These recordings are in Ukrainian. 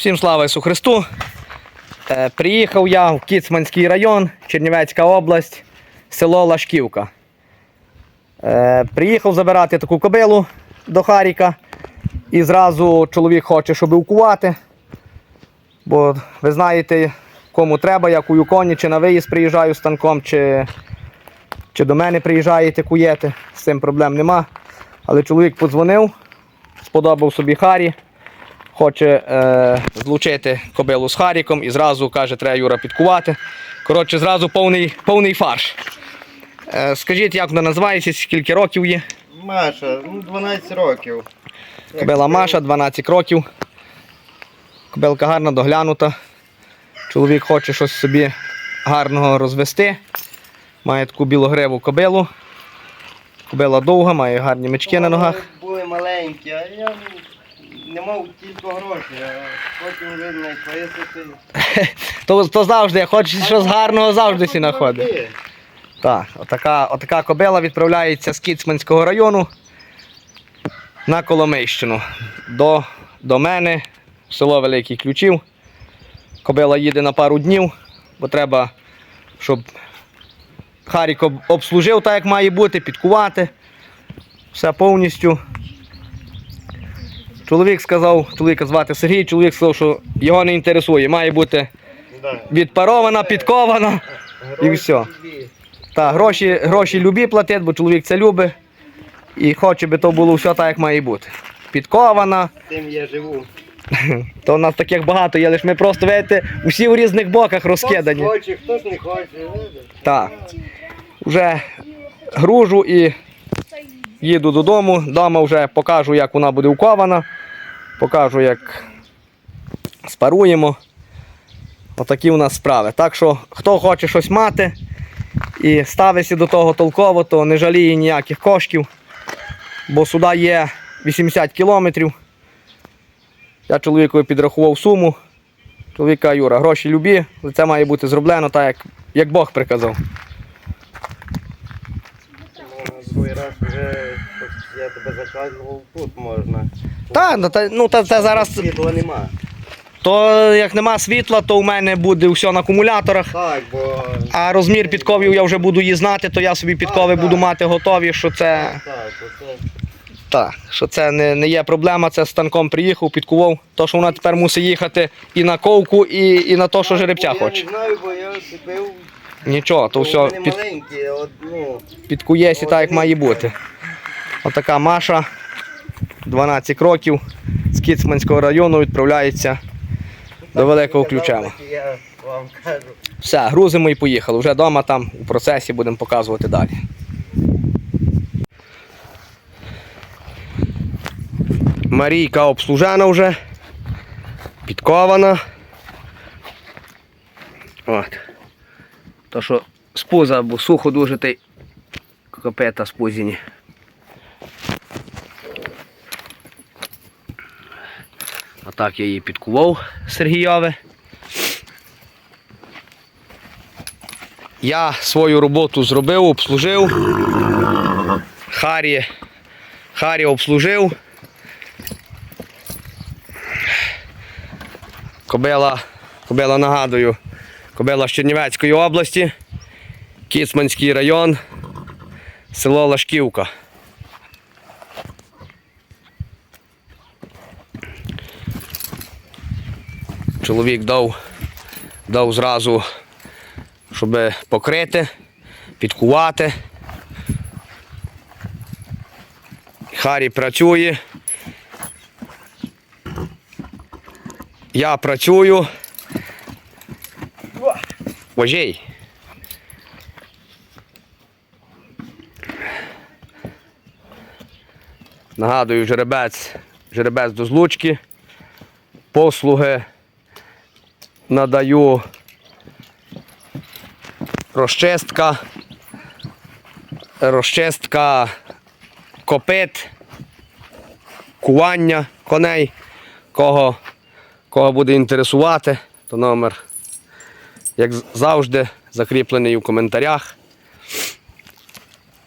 Всім слава Ісу Христу. Е, Приїхав я в Кіцманський район, Чернівецька область, село Лашківка. Е, Приїхав забирати таку кобилу до Харіка. І зразу чоловік хоче, щоб укувати. Бо ви знаєте, кому треба, я кую коні, чи на виїзд приїжджаю з танком, чи, чи до мене приїжджаєте, куєте. З цим проблем нема. Але чоловік подзвонив, сподобав собі Харі хоче е, злучити кобилу з Харіком і зразу каже, треба Юра підкувати. Коротше, зразу повний, повний фарш. Е, скажіть, як вона називається, скільки років є? Маша, ну 12 років. Кобила Маша, 12 років. Кобилка гарна, доглянута. Чоловік хоче щось собі гарного розвести. Має таку білогриву кобилу. Кобила довга, має гарні мечки на ногах. Були маленькі, а я ну, не тільки грошей, а потім видно, висити. То, то завжди, хочеш щось гарного, завжди сі знаходить. Так, отака, отака кобила відправляється з Кіцманського району на Коломийщину. До, до мене, в село Великий Ключів. Кобила їде на пару днів, бо треба, щоб Харік обслужив так, як має бути, підкувати. Все повністю. Чоловік сказав, чоловіка звати Сергій, чоловік сказав, що його не інтересує. Має бути відпарована, підкована. І все. Так, гроші, гроші любі платить, бо чоловік це любить. І хоче би то було все так, як має бути. Підкована, Тим я живу. то у нас таких багато є, лише ми просто видите, усі у різних боках розкидані. Хтось хоче, хтось не хоче. Так. Вже гружу і їду додому. Дома вже покажу, як вона буде укована. Покажу, як спаруємо. Отакі у нас справи. Так що, хто хоче щось мати і ставиться до того толково, то не жаліє ніяких коштів. Бо сюди є 80 кілометрів. Я чоловікові підрахував суму. Чоловік каже, Юра, гроші любі, це має бути зроблено так, як, як Бог приказав. Вже я тебе заказував, тут можна. Та, ну, та, ну, та, та зараз, Світла нема. то як нема світла, то у мене буде все на акумуляторах. Так, бо А розмір підковів я вже буду її знати, то я собі підкови Так, буду так. мати готові, що це, так, оце та, що це не, не є проблема. Це з танком приїхав, підкував. То, що вона тепер мусить їхати і на ковку, і, і на те, що жеребця Бо хоче. Я не знаю, бо я купив. Нічого, то все вони під, маленькі, от, ну, підкуєсі так, як має бути. Отака Маша, 12 років, з Кіцманського району відправляється до Великого Ключева. Все, грузимо і поїхали. Вже вдома там у процесі будемо показувати далі. Марійка обслужена вже. Підкована. От. То що з пуза, бо сухо дуже та й спузені. Отак я її підкував Сергійове. Я свою роботу зробив, обслужив. Харі, Харі обслужив. Кобила, кобила нагадую, кобила з Чернівецької області, Кіцманський район, село Лашківка. Чоловік дав, дав зразу щоб покрити, підкувати. Харі працює. Я працюю. Вожей. Нагадую, жеребець, жеребець до злучки. Послуги надаю розчистка, розчистка копит, кування коней. Кого, кого буде інтересувати, то номер, як завжди, закріплений у коментарях.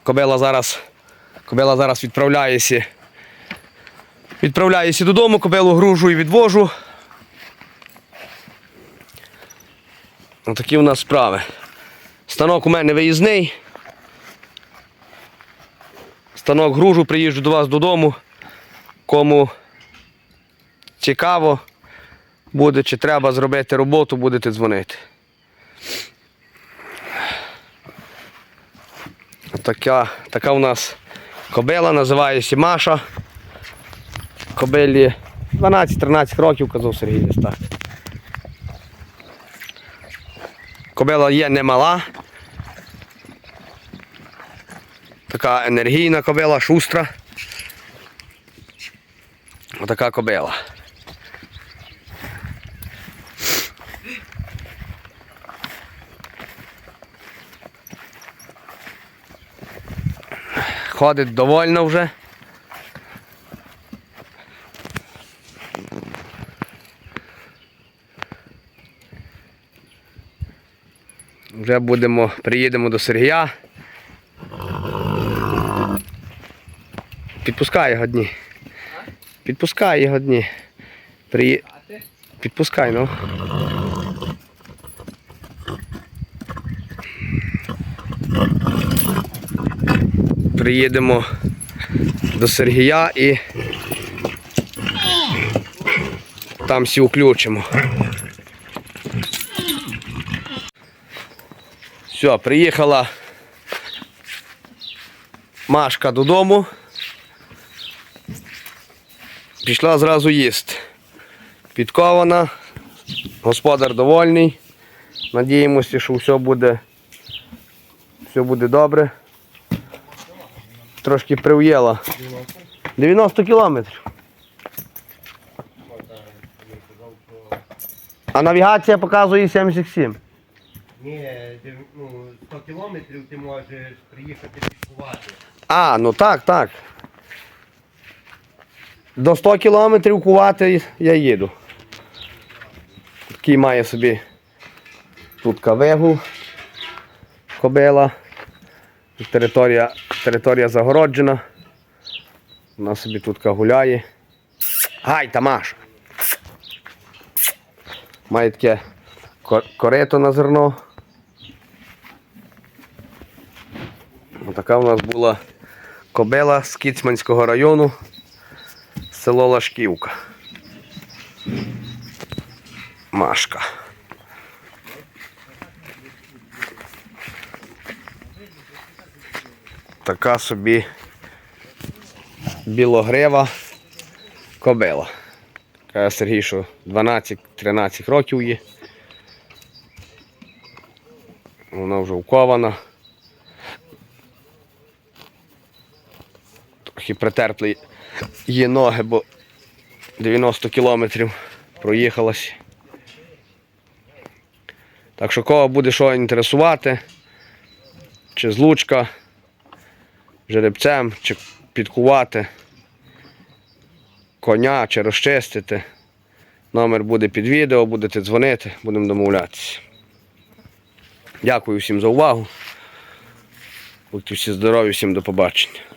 Кобила зараз, кобила зараз відправляється. Відправляюся додому, кобилу гружу і відвожу. Отакі у нас справи. Станок у мене виїзний. Станок гружу, приїжджу до вас додому. Кому цікаво буде, чи треба зробити роботу, будете дзвонити. Така, така у нас кобила, називається Маша. Кобилі 12-13 років, казав Сергій десь так. Кобила є немала. Така енергійна кобила, шустра. Отака кобила. Ходить довольно вже. Вже будемо, приїдемо до Сергія. Підпускай його дні. Підпускай його дні. Приї... Підпускай, ну. Приїдемо до Сергія і там всі включимо. Все, приїхала Машка додому. Пішла зразу їсти. Підкована, господар довольний. Надіємося, що все буде, все буде добре. Трошки прив'єла. 90 кілометрів. А навігація показує 77. Ні, ну, 100 кілометрів ти можеш приїхати пішкувати. А, ну так, так. До 100 кілометрів кувати я їду. Такий має собі тут кавегу, кобила. Територія, територія загороджена. Вона собі тут гуляє. Гай, Тамаш! Має таке корито на зерно. Така у нас була кобила з Кіцманського району, село Лашківка. Машка. Така собі білогрива кобила. Каже Сергій, що 12-13 років є. Вона вже вкована. Трохи притерпли її ноги, бо 90 кілометрів проїхалась. Так що кого буде що інтересувати, чи з лучка, жеребцем, чи підкувати коня, чи розчистити. Номер буде під відео, будете дзвонити, будемо домовлятися. Дякую всім за увагу. Будьте всі здорові, всім до побачення.